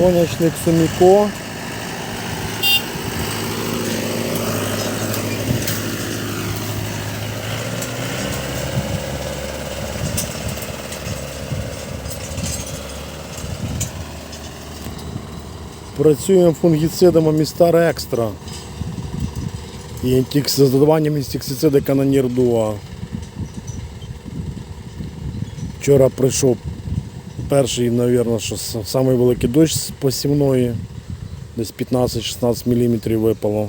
Сонячник Суміко. Працюємо фунгіцидами Містар Екстра. І з додаванням інсектицида Канонір Дуа. Вчора прийшов перший, мабуть, що с- самий великий дощ з посівної. Десь 15-16 мм випало.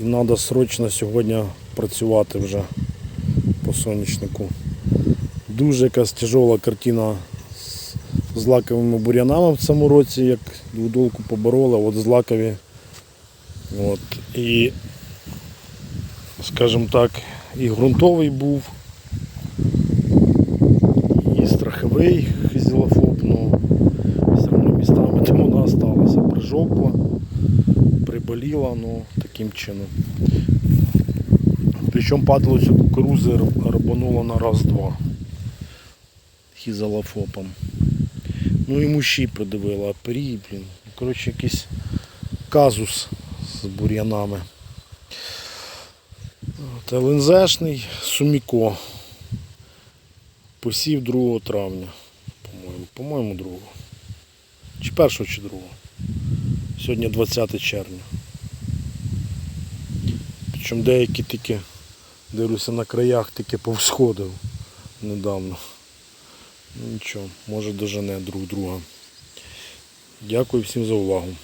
І треба срочно сьогодні працювати вже по сонячнику. Дуже якась тяжела картина з, з лаковими бур'янами в цьому році, як двудолку побороли, от злакові. От. І, скажімо так, і ґрунтовий був, і страховий хизілофоб, ну, все одно містами тому вона осталася. Прижовкла, приболіла, ну, таким чином. Причому падало цю кукурузи раб- рабануло на раз-два хізалофопом. Ну і муші придивила, пері, блін. Коротше, якийсь казус з бур'янами. ЛНЗшний Суміко. Посів 2 травня, по-моєму, по-моєму, 2. Чи 1 чи 2. Сьогодні 20 червня. Причому деякі тільки, дивлюся, на краях тільки повсходив недавно. Ну, Нічого, може дожене друг друга. Дякую всім за увагу.